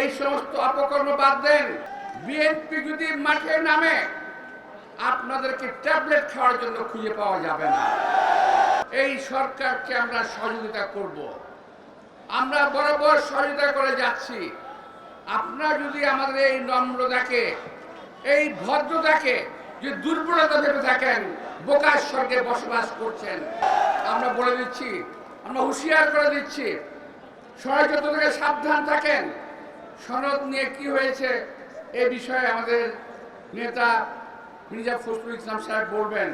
এই সমস্ত অপকর্ম বাদ দেন। বিএনপি যদি মাঠে নামে, আপনাদেরকে ট্যাবলেট খাওয়ার জন্য খুঁজে পাওয়া যাবে না। এই সরকারকে আমরা সহযোগিতা করব। আমরা বরাবর সহযোগিতা করে যাচ্ছি। আপনারা যদি আমাদের এই নম্রতাকে, এই ভদ্রতাকে, যে দুর্বলতা ভেবে থাকেন বোকার স্বর্গে বসবাস করছেন, আমরা বলে দিচ্ছি, আমরা হুঁশিয়ার করে দিচ্ছি ষড়যন্ত্র থেকে সাবধান থাকেন। সনদ নিয়ে কি হয়েছে এ বিষয়ে আমাদের নেতা মির্জা ফখরুল ইসলাম সাহেব বলবেন।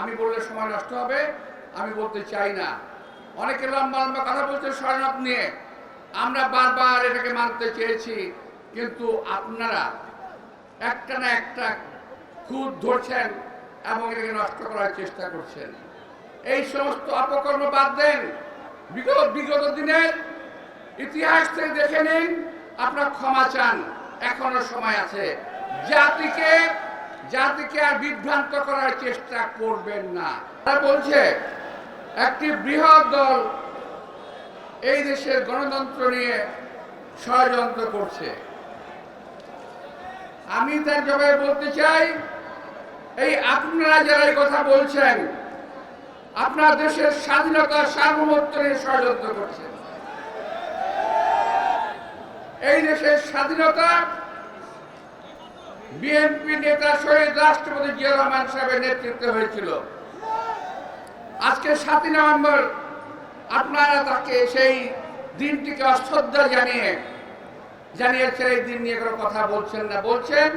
আমি বললে সময় নষ্ট হবে, আমি বলতে চাই না। অনেকে লম্বা লম্বা কথা বলছে সনদ নিয়ে। আমরা বারবার এটাকে মানতে চেয়েছি, কিন্তু আপনারা একটা না একটা খুদ ধরছেন এবং এটাকে নষ্ট করার চেষ্টা করছেন। এই সমস্ত অপকর্ম বাদ দেন। বিগত বিগত দিনের ইতিহাস থেকে দেখে নিন আপনার ক্ষমা চান, এখনও সময় আছে। জাতিকে জাতিকে আর বিভ্রান্ত করার চেষ্টা করবেন না। তারা বলছে, একটি বৃহৎ দল এই দেশের গণতন্ত্র নিয়ে ষড়যন্ত্র করছে। আমি তার জবাবে বলতে চাই, এই আপনারা যারা কথা বলছেন, আপনার দেশের স্বাধীনতা সার্বভৌমত্ব নিয়ে ষড়যন্ত্র করছেন। এই দেশের স্বাধীনতা বিএনপি নেতা শহীদ রাষ্ট্রপতি জিয়া রহমান সাহেবের নেতৃত্বে হয়েছিল। আজকে সাতই নভেম্বর আপনারা তাকে সেই দিনটিকে অশ্রদ্ধা জানিয়ে জানিয়েছেন, এই দিন নিয়ে কোনো কথা বলছেন না। বলছেন,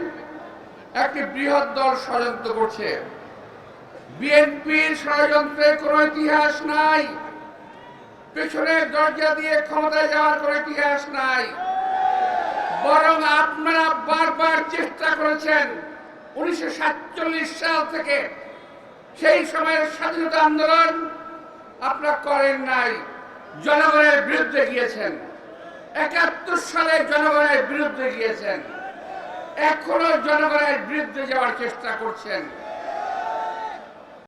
একটি বৃহৎ দল ষড়যন্ত্র করছে। বিএনপির ষড়যন্ত্রে কোনো ইতিহাস নাই। পেছনের দরজা দিয়ে ক্ষমতায় যাওয়ার কোনো ইতিহাস নাই। বরং আপনারা বারবার চেষ্টা করেছেন উনিশশো সাতচল্লিশ সাল থেকে। সেই সময়ের স্বাধীনতা আন্দোলন আপনারা করেন নাই, জনগণের বিরুদ্ধে গিয়েছেন। একাত্তর সালে জনগণের বিরুদ্ধে গিয়েছেন। এখনও জনগণের বিরুদ্ধে যাওয়ার চেষ্টা করছেন।